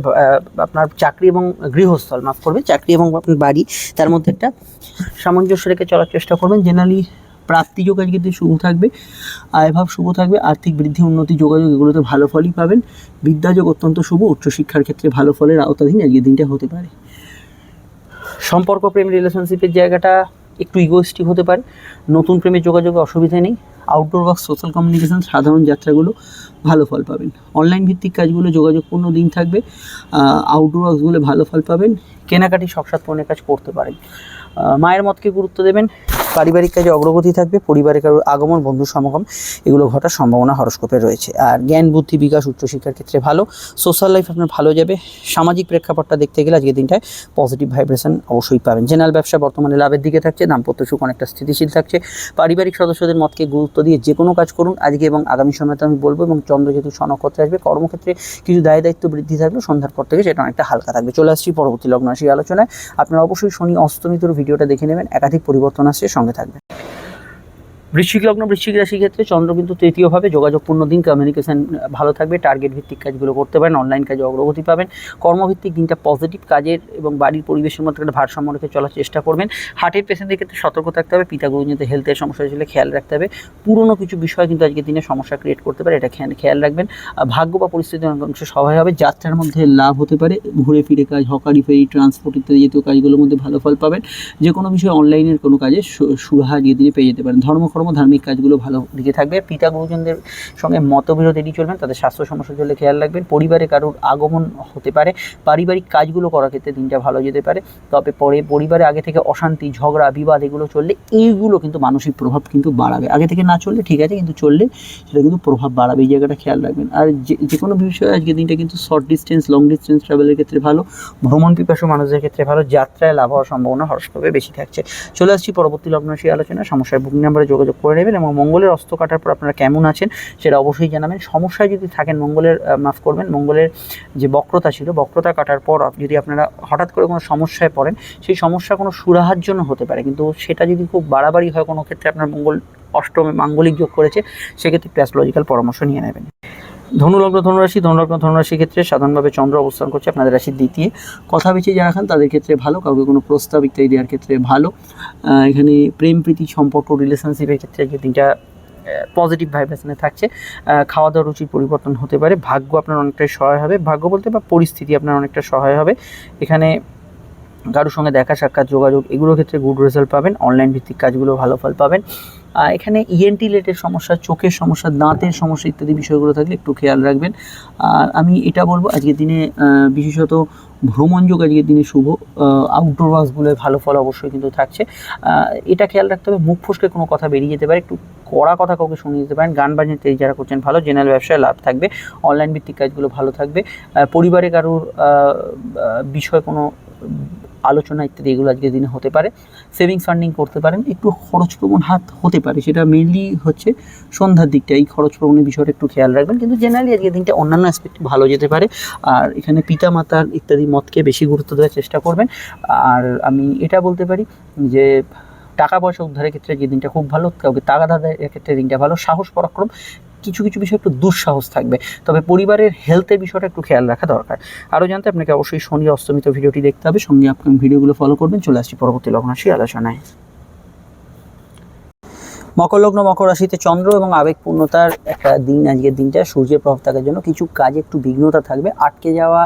আপনার চাকরি এবং গৃহস্থল, মাফ করবে চাকরি এবং আপনার বাড়ি, তার মধ্যে একটা সামঞ্জস্য রেখে চলার চেষ্টা করবেন। জেনারেলি প্রাপ্তিযোগ আজকে দিন শুভ থাকবে, আয়ভাব শুভ থাকবে, আর্থিক বৃদ্ধি, উন্নতি, যোগাযোগ, এগুলোতে ভালো ফলই পাবেন। বিদ্যাযোগ অত্যন্ত শুভ, উচ্চশিক্ষার ক্ষেত্রে ভালো ফলের আওতাধীন আজকের দিনটা হতে পারে। সম্পর্ক প্রেম রিলেশনশিপের জায়গাটা একটু ইগোস্টিক হতে পারে। নতুন প্রেমের যোগাযোগে অসুবিধা নেই। আউটডোর ওয়ার্ক সোশ্যাল কমিউনিকেশন সাধারণ যাত্রাগুলো ভালো ফল পাবেন। অনলাইন ভিত্তিক কাজগুলো যোগাযোগপূর্ণ দিন থাকবে। আউটডোর ওয়ার্কসগুলো ভালো ফল পাবেন। কেনাকাটি সবসাৎ পণ্যের কাজ করতে পারেন। মায়ের মতকে গুরুত্ব দেবেন। পারিবারিক কাজে অগ্রগতি থাকবে, পরিবারের কারও আগমন বন্ধু সমাগম, এগুলো ঘটার সম্ভাবনা হরস্কোপে রয়েছে। আর জ্ঞান, বুদ্ধি, বিকাশ, উচ্চশিক্ষার ক্ষেত্রে ভালো। সোশ্যাল লাইফ আপনার ভালো যাবে। সামাজিক প্রেক্ষাপটটা দেখতে গেলে আজকের দিনটায় পজিটিভ ভাইব্রেশন অবশ্যই পাবেন। জেনারেল ব্যবসা বর্তমানে লাভের দিকে থাকছে, দাম্পত্য সুখ অনেকটা স্থিতিশীল থাকছে। পারিবারিক সদস্যদের মতকে গুরুত্ব দিয়ে যে কোনো কাজ করুন। আজকে এবং আগামী সময়তে আমি বলব, এবং চন্দ্র যেহেতু সনক্ষত্রে আসবে, কর্মক্ষেত্রে কিছু দায় দায়িত্ব বৃদ্ধি থাকলেও সন্ধ্যার পর থেকে সেটা অনেকটা হালকা থাকবে। চলে আসছি পরবর্তী লগ্ন রাশি আলোচনায়। আপনারা অবশ্যই শনি অস্তমিতর ভিডিওটা দেখে নেবেন একাধিক পরিবর্তন আসছে সঙ্গে থাকবেন। বৃশ্চিক লগ্ন বৃশ্চিক রাশির ক্ষেত্রে চন্দ্র কিন্তু তৃতীয়ভাবে যোগাযোগপূর্ণ দিন কমিউনিকেশন ভালো থাকবে টার্গেট ভিত্তিক কাজগুলো করতে পারেন অনলাইন কাজে অগ্রগতি পাবেন, কর্মভিত্তিক দিনটা পজিটিভ কাজের এবং বাড়ির পরিবেশের মধ্যে একটা ভারসাম্য রেখে চলার চেষ্টা করবেন। হার্টের পেশেন্টদের ক্ষেত্রে সতর্ক থাকতে হবে, পিতা গুরুজনদের হেলথের সমস্যা ছিল খেয়াল রাখতে হবে। পুরনো কিছু বিষয় কিন্তু আজকের দিনে সমস্যা ক্রিয়েট করতে পারে, এটা খেয়াল রাখবেন। ভাগ্য বা পরিস্থিতির অংশ সবাই হবে, যাত্রার মধ্যে লাভ হতে পারে, ঘুরে ফিরে কাজ, হকারি ফেরি ট্রান্সপোর্ট ইত্যাদি জাতীয় কাজগুলোর মধ্যে ভালো ফল পাবেন। যে কোনো বিষয়ে অনলাইনের কোনো কাজে সুরাহা আজকের দিনে পেয়ে যেতে পারেন। ধর্মকর্ম কাজকর্ম ধার্মিক কাজগুলো ভালো দিকে থাকবে। পিতা গুরুজনদের সঙ্গে মতবিরোধ এড়িয়ে চলবেন, তাদের স্বাস্থ্য সমস্যা চললে খেয়াল রাখবেন। পরিবারে কারোর আগমন হতে পারে, পারিবারিক কাজগুলো করার ক্ষেত্রে দিনটা ভালো যেতে পারে। তবে পরে পরিবারে আগে থেকে অশান্তি, ঝগড়া, বিবাদ এগুলো চললে এইগুলো কিন্তু মানসিক প্রভাব কিন্তু বাড়াবে। আগে থেকে না চললে ঠিক আছে, কিন্তু চললে সেটা কিন্তু প্রভাব বাড়াবে, এই জায়গাটা খেয়াল রাখবেন। আর যে যে কোনো বিষয়ে আজকের দিনটা কিন্তু শর্ট ডিস্টেন্স লং ডিস্টেন্স ট্রাভেলের ক্ষেত্রে ভালো, ভ্রমণ পিপাসু মানুষদের ক্ষেত্রে ভালো, যাত্রায় লাভ হওয়ার সম্ভাবনা হরস্কোপে বেশি থাকছে। চলে আসছি পরবর্তী লগ্ন সেই আলোচনা সমস্যায় বুকিং নাম্বারে যোগাযোগ করে নেবেন এবং মঙ্গলের অস্ত কাটার পর আপনারা কেমন আছেন সেটা অবশ্যই জানাবেন। সমস্যায় যদি থাকেন মঙ্গলের মাফ করবেন, মঙ্গলের যে বক্রতা ছিল, বক্রতা কাটার পর যদি আপনারা হঠাৎ করে কোনো সমস্যায় পড়েন, সেই সমস্যা কোনো সুরাহার জন্য হতে পারে। কিন্তু সেটা যদি খুব বাড়াবাড়ি হয় কোনো ক্ষেত্রে আপনার মঙ্গল অষ্টমে মাঙ্গলিক যোগ করেছে, সেক্ষেত্রে একটু অ্যাস্ট্রোলজিক্যাল পরামর্শ নিয়ে নেবেন। ধনুলগ্ন, ধনুরাশি, ধনুলগ্ন, ধনুরাশির ক্ষেত্রে সাধারণভাবে চন্দ্র অবস্থান করছে, আপনাদের রাশির দ্বিতীয় কথা বেঁচে যারা খান তাদের ক্ষেত্রে ভালো, কাউকে কোনো প্রস্তাব ইত্যাদি দেওয়ার ক্ষেত্রে ভালো। এখানে প্রেম, প্রীতি, সম্পর্ক রিলেশনশিপের ক্ষেত্রে যে তিনটা পজিটিভ ভাইব্রেশনে থাকছে। খাওয়া দাওয়া রুচির পরিবর্তন হতে পারে। ভাগ্য আপনার অনেকটাই সহায় হবে। ভাগ্য বলতে বা পরিস্থিতি আপনার অনেকটা সহায় হবে। এখানে কারোর সঙ্গে দেখা, সাক্ষাৎ, যোগাযোগ, এগুলোর ক্ষেত্রে গুড রেজাল্ট পাবেন। অনলাইন ভিত্তিক কাজগুলো ভালো ফল পাবেন। এখানে E ইএনটি রিলেটেড সমস্যা চোখের সমস্যা দাঁতের সমস্যা ইত্যাদি বিষয়গুলো থাকলে একটু খেয়াল রাখবেন। আর আমি এটা বলব আজকের দিনে বিশেষত ভ্রমণ যোগ আজকের দিনে শুভ আউটডোর ওয়ার্কসগুলোয় ভালো ফল অবশ্যই কিন্তু থাকছে। এটা খেয়াল রাখতে হবে মুখ ফসকে কোনো কথা বেরিয়ে যেতে পারে একটু কড়া কথা কাউকে শুনিয়ে দিতে পারেন। গান বাজনা ইত্যাদি যারা করছেন ভালো জেনারেল ব্যবসায় লাভ থাকবে অনলাইন ভিত্তিক কাজগুলো ভালো থাকবে। পরিবারে কারোর আহ, কোনো আলোচনা ইত্যাদি এগুলো আজকের দিনে হতে পারে। সেভিংস ফান্ডিং করতে পারেন, একটু খরচ প্রবণ হাত হতে পারে, সেটা মেনলি হচ্ছে সন্ধ্যার দিকটা, এই খরচ প্রবণের বিষয়টা একটু খেয়াল রাখবেন। কিন্তু জেনারেলি আজকের দিনটা অন্যান্য অ্যাসপেক্ট ভালো যেতে পারে। আর এখানে পিতা মাতার ইত্যাদি মতকে বেশি গুরুত্ব দেওয়ার চেষ্টা করবেন। আর আমি এটা বলতে পারি যে, টাকা পয়সা উদ্ধারের ক্ষেত্রে যে দিনটা খুব ভালো। কাউকে টাকা ধারের ক্ষেত্রে দিনটা ভালো। সাহস, পরাক্রম কিছু কিছু বিষয় একটু দুঃসাহস থাকবে। তবে পরিবারের হেলথের বিষয়টা একটু খেয়াল রাখা দরকার। আরও জানতে আপনাকে অবশ্যই শনি অস্তমিত ভিডিওটি দেখতে হবে। সঙ্গে আপনি ভিডিওগুলো ফলো করবেন। চলে আসছি পরবর্তী লগ্নাশী আলোচনায়। মকর লগ্ন মকর রাশিতে চন্দ্র এবং আবেগপূর্ণতার একটা দিন। আজকের দিনটা সূর্যের প্রভাব থাকার জন্য কিছু কাজে একটু বিঘ্নতা থাকবে। আটকে যাওয়া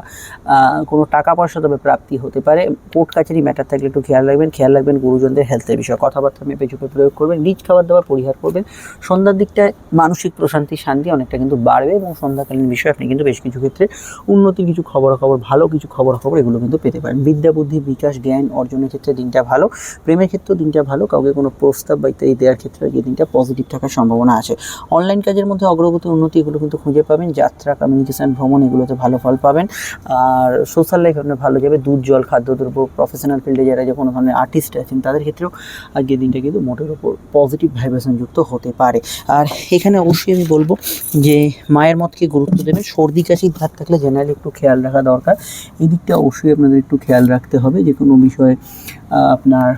কোনো টাকা পয়সা তবে প্রাপ্তি হতে পারে। কোর্ট কাছারি ম্যাটার থাকলে একটু খেয়াল রাখবেন। খেয়াল রাখবেন গুরুজনদের হেলথের বিষয়ে। কথাবার্তা মেপে চুপে প্রয়োগ করবেন। রিচ খাবার দাবার পরিহার করবেন। সন্ধ্যার দিকটায় মানসিক প্রশান্তি, শান্তি অনেকটা কিন্তু বাড়বে এবং সন্ধ্যাকালীন বিষয়ে আপনি কিন্তু বেশ কিছু ক্ষেত্রে উন্নতির কিছু খবরাখবর, ভালো কিছু খবরাখবর এগুলো কিন্তু পেতে পারেন। বিদ্যা, বুদ্ধি, বিকাশ, জ্ঞান অর্জনের ক্ষেত্রে দিনটা ভালো। প্রেমের ক্ষেত্রেও দিনটা ভালো। কাউকে কোনো প্রস্তাব বা ইত্যাদি দেওয়ার ক্ষেত্রে আজকে দিনটা পজিটিভ থাকার সম্ভাবনা আছে। অনলাইন কাজের মধ্যে অগ্রগতি, উন্নতি এগুলো কিন্তু খুঁজে পাবেন। যাত্রা কমিউনিকেশন ভ্রমণ এগুলোতে ভালো ফল পাবেন। আর সোশ্যাল লাইফ আপনার ভালো যাবে। দুধ, জল খাদ্যদ্রব্য প্রফেশনাল ফিল্ডে যারা যে কোনো ধরনের আর্টিস্ট আছেন, তাদের ক্ষেত্রেও আজকের দিনটা কিন্তু মোটের ওপর পজিটিভ ভাইব্রেশন যুক্ত হতে পারে। আর এখানে অবশ্যই আমি বলব যে মায়ের মতকে গুরুত্ব দেবেন। সর্দি, কাশি, ভাত থাকলে জেনারেলি একটু খেয়াল রাখা দরকার। এই দিকটা অবশ্যই আপনাদের একটু খেয়াল রাখতে হবে। যে কোনো বিষয়ে আপনার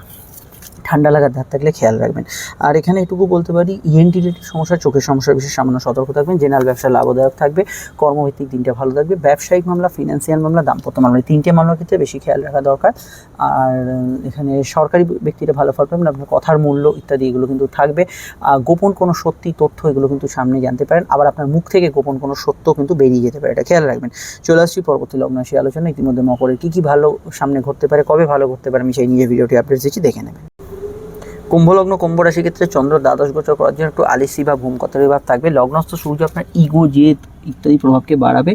ঠান্ডা লাগার ধার থাকলে খেয়াল রাখবেন। আর এখানে এটুকু বলতে পারি E ইএনটি রিলেটেড সমস্যা, চোখের সমস্যার বিষয়ে সামান্য সতর্ক থাকবেন জেনারেল ব্যবসা লাভদায়ক থাকবে, কর্মভিত্তিক দিনটা ভালো থাকবে, ব্যবসায়িক মামলা ফিনান্সিয়াল মামলা, দাম্পত্য মামলা তিনটে মামলার ক্ষেত্রে বেশি খেয়াল রাখা দরকার। আর এখানে সরকারি ব্যক্তিরা ভালো ফল পাবেন, আপনার কথার মূল্য ইত্যাদি এগুলো কিন্তু থাকবে। গোপন কোনো সত্যি তথ্য এগুলো কিন্তু সামনে জানতে পারেন, আবার আপনার মুখ থেকে গোপন কোনো সত্য কিন্তু বেরিয়ে যেতে পারে, এটা খেয়াল রাখবেন। চলে আসছি পরবর্তী লগ্ন সেই আলোচনা ইতিমধ্যে মকরের কী কী ভালো সামনে ঘটতে পারে, কবে ভালো ঘটতে পারে, আমি সেই নিয়ে ভিডিওটি আপডেট দিচ্ছি, দেখে নেবেন। কুম্ভলগ্ন কুম্ভ রাশির ক্ষেত্রে চন্দ্র দ্বাদশ গোচর করার জন্য একটু আলিসি বা ভূমকতের ভাব থাকবে। লগ্নস্থ সূর্য আপনার ইগো, জেদ ইত্যাদি প্রভাবকে বাড়াবে।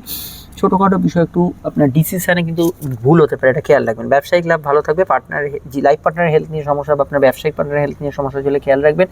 ছোটোখাটো বিষয় একটু আপনার ডিসিশানে কিন্তু ভুল হতে পারে, এটা খেয়াল রাখবেন। ব্যবসায়িক লাভ ভালো থাকবে পার্টনার লাইফ পার্টনার হেলথ নিয়ে সমস্যা বা আপনার ব্যবসায়িক পার্টনার হেলথ নিয়ে সমস্যা চলে খেয়াল রাখবেন।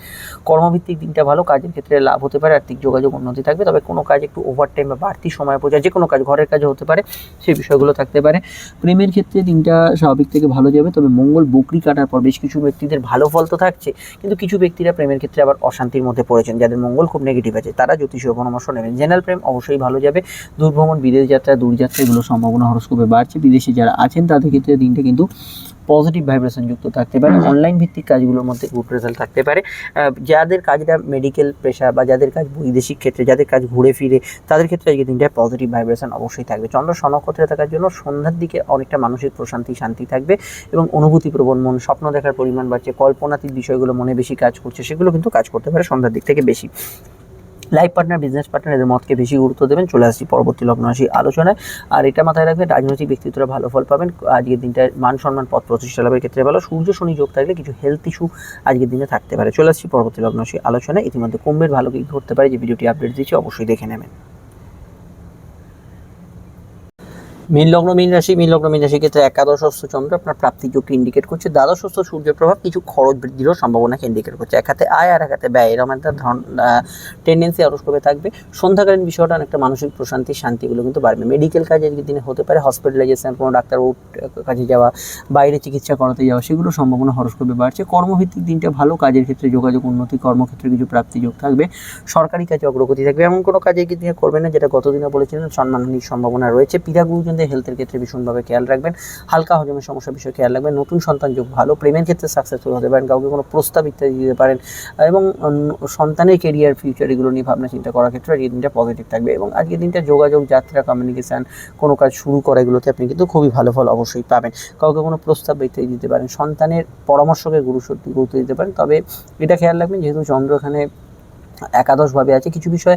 কর্মভিত্তিক দিনটা ভালো, কাজের ক্ষেত্রে লাভ হতে পারে, আর্থিক যোগাযোগ উন্নতি থাকবে, তবে কোনো কাজ একটু ওভার টাইম বা বাড়তি সময় পর্যায়ে যে কোনো কাজ, ঘরের কাজও হতে পারে সেই বিষয়গুলো থাকতে পারে। প্রেমের ক্ষেত্রে দিনটা স্বাভাবিক থেকে ভালো যাবে, তবে মঙ্গল বকরি কাটার পর বেশ কিছু ব্যক্তিদের ভালো ফল তো থাকছে, কিন্তু কিছু ব্যক্তিরা প্রেমের ক্ষেত্রে আবার অশান্তির মধ্যে পড়েছেন, যাদের মঙ্গল খুব নেগেটিভ আছে, তারা জ্যোতিষীয় পরামর্শ নেবেন। জেনারেল প্রেম অবশ্যই ভালো যাবে, দূরভ্রমণ বিদেশ যাত্রা দূরযাত্রা এগুলো সম্ভাবনা হরস্কোপে বাড়ছে। বিদেশে যারা আছেন তাদের ক্ষেত্রে দিনটা কিন্তু পজিটিভ ভাইব্রেশন যুক্ত থাকতে পারে। অনলাইন ভিত্তিক কাজগুলোর মধ্যে গুড রেজাল্ট থাকতে পারে। যাদের কাজটা মেডিকেল পেশা বা যাদের কাজ বৈদেশিক ক্ষেত্রে যাদের কাজ ঘুরে ফিরে তাদের ক্ষেত্রে আজকে দিনটায় পজিটিভ ভাইব্রেশন অবশ্যই থাকবে। চন্দ্র সনক্ষত্রে থাকার জন্য সন্ধ্যার দিকে অনেকটা মানসিক প্রশান্তি শান্তি থাকবে এবং অনুভূতি প্রবণ মন স্বপ্ন দেখার পরিমাণ বাড়ছে কল্পনাতীত বিষয়গুলো মনে বেশি কাজ করছে সেগুলো কিন্তু কাজ করতে পারে সন্ধ্যার দিক থেকে বেশি। লাইফ পার্টনার বিজনেস পার্টনার এদের মতকে বেশি গুরুত্ব দেবেন। চলে আসছি পরবর্তী লগ্ন রাশি আলোচনায়। আর এটা মাথায় রাখবেন, রাজনৈতিক ব্যক্তিত্বরা ভালো ফল পাবেন। আজকের দিনটা মান সম্মান, পথ প্রতিষ্ঠা লাভের ক্ষেত্রে ভালো। সূর্য, শনি যোগ থাকলে কিছু হেলথ ইস্যু আজকের দিনে থাকতে পারে। চলে আসছি পরবর্তী লগ্ন রাশি আলোচনায়। ইতিমধ্যে কুম্ভের ভালো কি ঘটতে পারে যে ভিডিওটি আপডেট দিচ্ছি অবশ্যই দেখে নেবেন। মীন লগ্ন, মীন রাশি, মীন লগ্ন, মীন রাশির ক্ষেত্রে একাদশস্থ চন্দ্র আপনার প্রাপ্তি যোগকে ইন্ডিকেট করছে। দ্বাদশ দ্বাদশস্থ সূর্যের প্রভাব কিছু খরচ বৃদ্ধিরও সম্ভাবনাকে ইন্ডিকেট করছে। এক হাতে আয় আর এক হাতে ব্যয়, এরকম একটা টেন্ডেন্সি আরস্কোপে থাকবে। সন্ধ্যাকালীন বিষয়টা অনেকটা মানসিক প্রশান্তি, শান্তিগুলো কিন্তু বাড়বে। মেডিকেল কাজ আজকের দিনে হতে পারে হসপিটালাইজেশন কোনো ডাক্তারবাবুর কাছে যাওয়া, বাইরে চিকিৎসা করাতে যাওয়া, সেগুলো সম্ভাবনা হরস্কোপে বাড়ছে। কর্মভিত্তিক দিনটা ভালো কাজের ক্ষেত্রে যোগাযোগ উন্নতি, কর্মক্ষেত্রে কিছু প্রাপ্তি যোগ থাকবে। সরকারি কাজে অগ্রগতি থাকবে। এমন কোনো কাজে কি দিনে করবেন না, যেটা গতদিনে বলেছিলেন সম্মানহানির সম্ভাবনা রয়েছে। পিতা গুরুজনদের হেলথের ক্ষেত্রে ভীষণভাবে খেয়াল রাখবেন। হালকা হজমের সমস্যা বিষয়ে খেয়াল রাখবেন। নতুন সন্তান যোগ ভালো, প্রেমের ক্ষেত্রে সাকসেসফুল হতে পারেন, কাউকে কোনো প্রস্তাব ইত্যাদি দিতে পারেন, এবং সন্তানের কেরিয়ার ফিউচার এগুলো নিয়ে ভাবনা চিন্তা করার ক্ষেত্রে আজকের দিনটা পজিটিভ থাকবে। এবং আজকের দিনটা যোগাযোগ, যাত্রা কমিউনিকেশান কোনো কাজ শুরু করা, এগুলোতে আপনি কিন্তু খুবই ভালো ফল অবশ্যই পাবেন। কাউকে কোনো প্রস্তাব ইত্যাদি দিতে পারেন, সন্তানের পরামর্শকে গুরুত্ব গুরুত্ব দিতে পারেন। তবে এটা খেয়াল রাখবেন, যেহেতু চন্দ্র এখানে একাদশভাবে আছে। কিছু বিষয়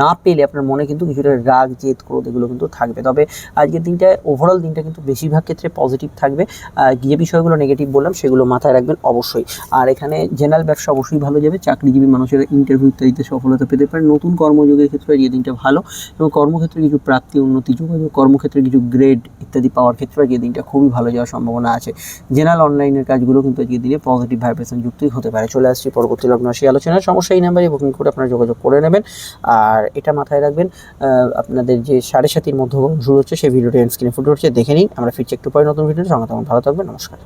না পেলে আপনার মনে কিন্তু কিছুটা রাগ, জেদ, ক্রোধ এগুলো কিন্তু থাকবে। তবে আজকের দিনটা ওভারঅল দিনটা কিন্তু বেশিরভাগ ক্ষেত্রে পজিটিভ থাকবে। যে বিষয়গুলো নেগেটিভ বললাম, সেগুলো মাথায় রাখবেন অবশ্যই। আর এখানে জেনারেল ব্যবসা অবশ্যই ভালো যাবে। চাকরিজীবী মানুষেরা ইন্টারভিউ ইত্যাদিতে সফলতা পেতে পারে। নতুন কর্মযোগের ক্ষেত্রে আজকের দিনটা ভালো এবং কর্মক্ষেত্রে কিছু প্রাপ্তি, উন্নতি, যোগাযোগ, কর্মক্ষেত্রে কিছু গ্রেড ইত্যাদি পাওয়ার ক্ষেত্রে আজকের দিনটা খুবই ভালো যাওয়ার সম্ভাবনা আছে। জেনারেল অনলাইনের কাজগুলো কিন্তু আজকের দিনে পজিটিভ ভাইব্রেশন যুক্তই হতে পারে। চলে আসছি পরবর্তী লগ্ন রাশি আলোচনার সমস্যা এই নাম্বারে বুকিং করে আপনারা যোগাযোগ করে নেবেন। আর এটা মাথায় রাখবেন আপনাদের যে সাড়ে সাতির মধ্যে শুরু হচ্ছে, সেই ভিডিওটি স্ক্রিনে ফুটে উঠছে। দেখে নিন, আমরা ফিরছি একটু পরে নতুন ভিডিও সঙ্গে তখন ভালো থাকবেন, নমস্কার।